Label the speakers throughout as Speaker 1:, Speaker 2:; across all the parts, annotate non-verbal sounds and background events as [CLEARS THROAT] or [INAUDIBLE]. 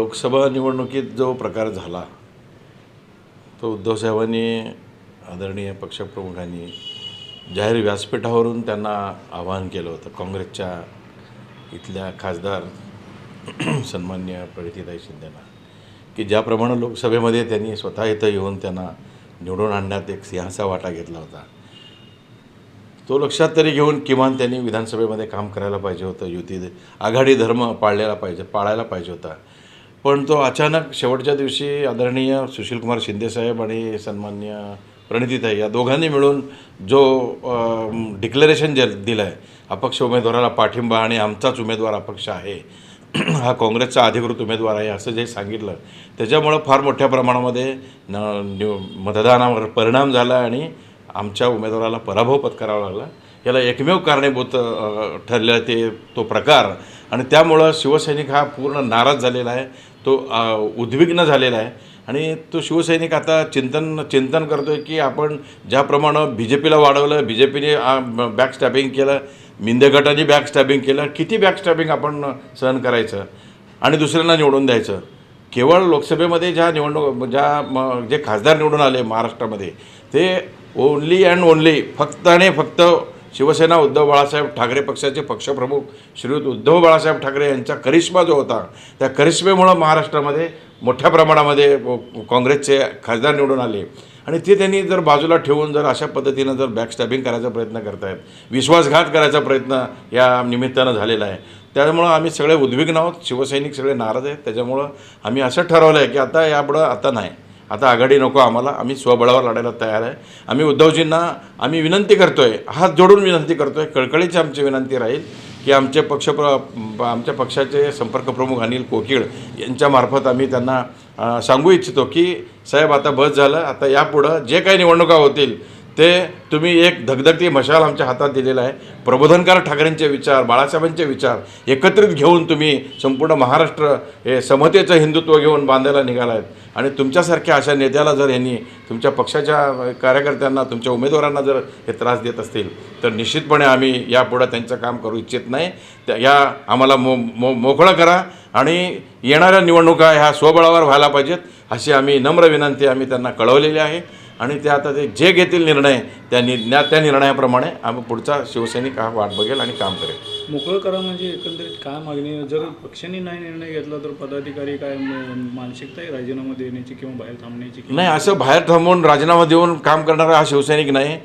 Speaker 1: लोकसभा निवडणुकीत जो प्रकार झाला तो उद्धवसाहेबांनी आदरणीय पक्षप्रमुखांनी जाहीर व्यासपीठावरून त्यांना आवाहन केलं होतं. काँग्रेसच्या इथल्या खासदार [CLEARS THROAT] सन्मान्य प्रणितीताई शिंदेना की ज्याप्रमाणे लोकसभेमध्ये त्यांनी स्वतः इथं येऊन त्यांना निवडून आणण्यात एक सिंहाचा वाटा घेतला होता. तो लक्षात तरी घेऊन किमान त्यांनी विधानसभेमध्ये काम करायला पाहिजे होतं. युती आघाडी धर्म पाळलेला पाहिजे पाळायला पाहिजे होता. पण तो अचानक शेवटच्या दिवशी आदरणीय सुशीलकुमार शिंदेसाहेब आणि सन्मान्य प्रणितीताई या दोघांनी मिळून जो डिक्लेरेशन जे दिलं आहे अपक्ष उमेदवाराला पाठिंबा आणि आमचाच उमेदवार अपक्ष आहे [CLEARS THROAT] हा काँग्रेसचा अधिकृत उमेदवार आहे असं जे सांगितलं त्याच्यामुळं फार मोठ्या प्रमाणामध्ये न मतदानावर परिणाम झाला आणि आमच्या उमेदवाराला पराभव पत्करावा लागला. याला एकमेव कारणीभूत ठरलेला ते तो प्रकार. आणि त्यामुळं शिवसैनिक हा पूर्ण नाराज झालेला आहे. तो उद्विग्न झालेला आहे. आणि तो शिवसैनिक आता चिंतन चिंतन करतो आहे की आपण ज्याप्रमाणे बी जे पीला वाढवलं बी जे पीने बॅक स्टॅबिंग केलं मिंदे गटाने बॅक स्टॅबिंग केलं किती बॅक स्टॅबिंग आपण सहन करायचं? आणि दुसऱ्यांना निवडून द्यायचं. केवळ लोकसभेमध्ये ज्या निवडणूक ज्या म जे खासदार निवडून आले महाराष्ट्रामध्ये ते ओनली अँड ओनली फक्त आणि फक्त शिवसेना उद्धव बाळासाहेब ठाकरे पक्षाचे पक्षप्रमुख श्रीयुत उद्धव बाळासाहेब ठाकरे यांचा करिश्मा जो होता त्या करिश्मेमुळं महाराष्ट्रामध्ये मोठ्या प्रमाणामध्ये काँग्रेसचे खासदार निवडून आले. आणि ते त्यांनी जर बाजूला ठेवून जर अशा पद्धतीनं जर बॅकस्टॅबिंग करायचा प्रयत्न करतायत विश्वासघात करायचा प्रयत्न या निमित्तानं झालेला आहे. त्यामुळं आम्ही सगळे उद्विग्न आहोत शिवसैनिक सगळे नाराज आहेत त्याच्यामुळं आम्ही असं ठरवलं आहे की आता यापुढं आता नाही. आता आघाडी नको आम्हाला आम्ही स्वबळावर लढायला तयार आहे. आम्ही उद्धवजींना आम्ही विनंती करतो आहे हात जोडून विनंती करतो आहे कळकळीची आमची विनंती राहील की आमचे पक्ष प्र आमच्या पक्षाचे संपर्क प्रमुख अनिल कोकिळ यांच्यामार्फत आम्ही त्यांना सांगू इच्छितो की साहेब आता बस झालं आता यापुढं जे काही निवडणुका होतील ते तुम्ही एक धगधगती मशाल आमच्या हातात दिलेला आहे. प्रबोधनकार ठाकरेंचे विचार बाळासाहेबांचे विचार एकत्रित घेऊन तुम्ही संपूर्ण महाराष्ट्र हे समतेचं हिंदुत्व घेऊन बांधायला निघाला आहेत. आणि तुमच्यासारख्या अशा नेत्याला जर यांनी तुमच्या पक्षाच्या कार्यकर्त्यांना तुमच्या उमेदवारांना जर हे त्रास देत असतील तर निश्चितपणे आम्ही यापुढं त्यांचं काम करू इच्छित नाही. त्या या आम्हाला मो मो मोकळं करा आणि येणाऱ्या निवडणुका ह्या स्वबळावर व्हायला पाहिजेत अशी आम्ही नम्र विनंती आम्ही त्यांना कळवलेली आहे. आणि ते आता ते जे घेतील निर्णय त्या नि त्या निर्णयाप्रमाणे आम्ही पुढचा शिवसैनिक हा वाट बघेल आणि काम करेल.
Speaker 2: मोकळं करा म्हणजे एकंदरीत काय मागणी? जर पक्षाने नाही निर्णय घेतला तर पदाधिकारी काय मानसिकता आहे राजीनामा देण्याची किंवा बाहेर थांबण्याची
Speaker 1: नाही असं बाहेर थांबून राजीनामा देऊन काम करणारा हा शिवसैनिक नाही.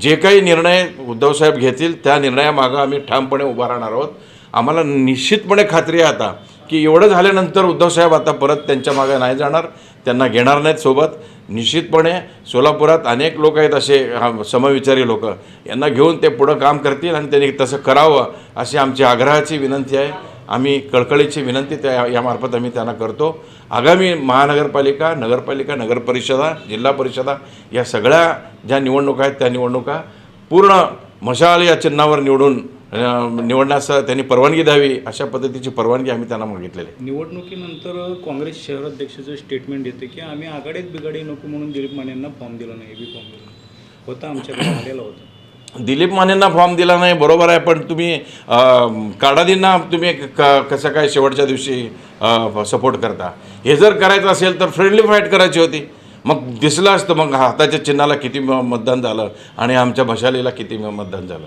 Speaker 1: जे काही निर्णय उद्धवसाहेब घेतील त्या निर्णयामागं आम्ही ठामपणे उभा राहणार आहोत. आम्हाला निश्चितपणे खात्री आहे आता की एवढं झाल्यानंतर उद्धवसाहेब आता परत त्यांच्या मागे नाही जाणार त्यांना घेणार नाहीत सोबत. निश्चितपणे सोलापुरात अनेक लोक आहेत असे हा, समविचारी लोक. यांना घेऊन ते पुढं काम करतील आणि त्यांनी तसं करावं अशी आमची आग्रहाची विनंती आहे. आम्ही कळकळीची विनंती त्या यामार्फत आम्ही त्यांना करतो. आगामी महानगरपालिका नगरपालिका नगरपरिषदा जिल्हा परिषदा या सगळ्या ज्या निवडणुका आहेत त्या निवडणुका पूर्ण मशाल या चिन्हावर निवडून निवडण्यास त्यांनी परवानगी द्यावी अशा पद्धतीची परवानगी आम्ही त्यांना मागितलेली आहे.
Speaker 2: निवडणुकीनंतर काँग्रेस शहराध्यक्षाचं स्टेटमेंट येते की आम्ही आघाडीत बिघाडी नको म्हणून दिलीप माने यांना फॉर्म दिला नाही बी फॉर्म दिला होता आमच्याकडे आलेला होता.
Speaker 1: दिलीप मानेंना फॉर्म दिला नाही बरोबर आहे पण तुम्ही काडादींना तुम्ही क कसं काय शेवटच्या दिवशी सपोर्ट करता? हे जर करायचं असेल तर फ्रेंडली फाईट करायची होती. मग दिसलं असतं मग हाताच्या चिन्हाला किती मतदान झालं आणि आमच्या मशालीला किती मतदान झालं.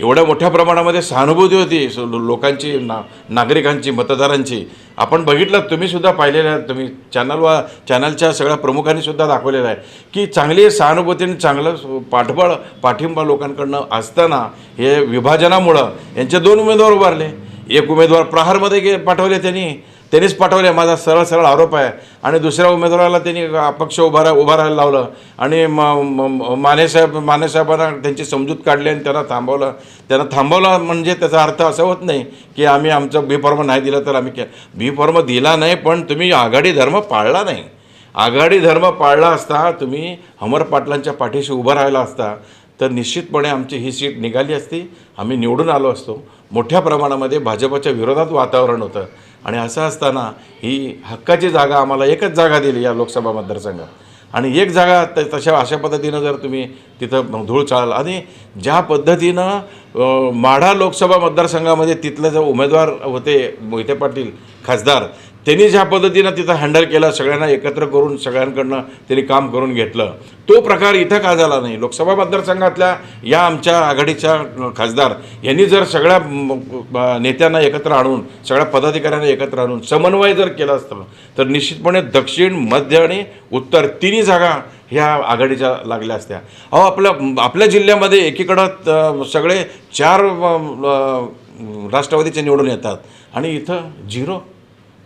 Speaker 1: एवढ्या मोठ्या प्रमाणामध्ये सहानुभूती होती. लोकांची ना नागरिकांची मतदारांची. आपण बघितलं तुम्हीसुद्धा पाहिलेलं आहे. तुम्ही चॅनलवा चॅनलच्या सगळ्या प्रमुखांनीसुद्धा दाखवलेलं आहे की चांगली सहानुभूतीने चांगलं पाठबळ पाठिंबा लोकांकडनं असताना हे विभाजनामुळं यांचे दोन उमेदवार उभारले. एक उमेदवार प्रहारमध्ये गे पाठवले त्यांनी. त्यांनीच पाठवले. माझा सरळ सरळ आरोप आहे. आणि दुसऱ्या उमेदवाराला त्यांनी अपक्ष उभा रा उभा राहायला लावलं. आणि म मानेसाहेब मानेसाहेबांना त्यांची समजूत काढली आणि त्यांना थांबवलं. त्यांना थांबवलं म्हणजे त्याचा अर्थ असा होत नाही की आम्ही आमचं बी फॉर्म नाही दिलं तर आम्ही के बी फॉर्म दिला नाही पण तुम्ही आघाडी धर्म पाळला नाही. आघाडी धर्म पाळला असता तुम्ही हमर पाटलांच्या पाठीशी उभं राहिला असता तर निश्चितपणे आमची ही सीट निघाली असती. आम्ही निवडून आलो असतो. मोठ्या प्रमाणामध्ये भाजपच्या विरोधात वातावरण होतं. आणि असं असताना ही हक्काची जागा आम्हाला एकच जागा दिली या लोकसभा मतदारसंघात. आणि एक जागा त तशा अशा पद्धतीनं जर तुम्ही तिथं धूळ चाळाल. आणि ज्या पद्धतीनं माढा लोकसभा मतदारसंघामध्ये तिथले जे उमेदवार होते मोहिते पाटील खासदार त्यांनी ज्या पद्धतीनं तिथं हँडल केलं सगळ्यांना एकत्र करून सगळ्यांकडनं त्यांनी काम करून घेतलं. तो प्रकार इथं का झाला नाही? लोकसभा मतदारसंघातल्या या आमच्या आघाडीच्या खासदार यांनी जर सगळ्या नेत्यांना एकत्र आणून सगळ्या पदाधिकाऱ्यांना एकत्र आणून समन्वय जर केला असतं तर निश्चितपणे दक्षिण मध्य आणि उत्तर तिन्ही जागा ह्या आघाडीच्या लागल्या असत्या. अहो आपल्या आपल्या जिल्ह्यामध्ये एकीकडं सगळे चार राष्ट्रवादीचे निवडून येतात. आणि इथं झिरो.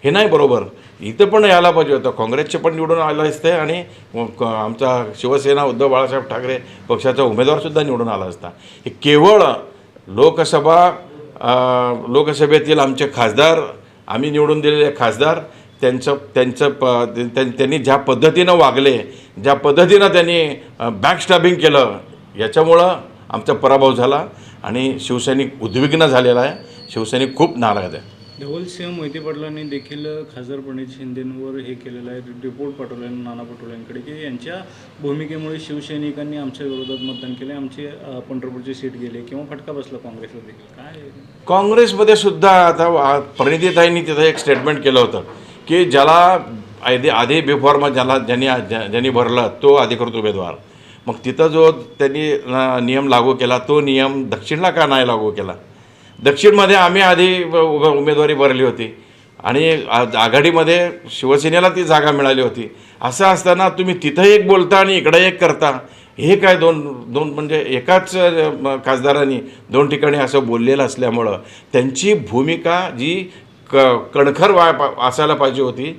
Speaker 1: हे नाही बरोबर. इथं पण यायला पाहिजे होतं. काँग्रेसचे पण निवडून आलं असते आणि क- आमचा शिवसेना उद्धव बाळासाहेब ठाकरे पक्षाचा उमेदवारसुद्धा निवडून आला असता. हे केवळ लोकसभा लोकसभेतील आमचे खासदार आम्ही निवडून दिलेले खासदार त्यांचं त्यांचं प त्यां- त्यांनी ज्या पद्धतीनं वागले ज्या पद्धतीनं त्यांनी बॅकस्टॅबिंग केलं याच्यामुळं आमचा पराभव झाला आणि शिवसैनिक उद्विग्न झालेला आहे. शिवसैनिक खूप नाराज आहे.
Speaker 2: धवलसिंह मोहिते पाटलांनी देखील खासदार प्रणित शिंदेंवर हे केलेलं आहे. रिपोर्ट पाठवला आहे नाना पटोलेंकडे की यांच्या भूमिकेमुळे शिवसैनिकांनी आमच्या विरोधात मतदान केले आमची पंढरपूरची सीट गेली किंवा फटका बसला काँग्रेसला देखील. काय?
Speaker 1: काँग्रेसमध्ये सुद्धा आता प्रणितीताईंनी तिथं एक स्टेटमेंट केलं होतं. की ज्याला आधी आधी बिफॉर्मा ज्याला ज्यांनी ज्या- ज्यांनी भरलं तो अधिकृत उमेदवार. मग तिथं जो त्यांनी नियम लागू केला तो नियम दक्षिणला का नाही लागू केला? दक्षिणमध्ये आम्ही आधी उमेदवारी भरली होती. आणि आघाडीमध्ये शिवसेनेला ती जागा मिळाली होती. असं असताना तुम्ही तिथं एक बोलता आणि इकडं एक करता. हे काय दोन दोन म्हणजे एकाच खासदारांनी दोन ठिकाणी असं बोललेलं असल्यामुळं त्यांची भूमिका जी क कणखर वा असायला पाहिजे होती.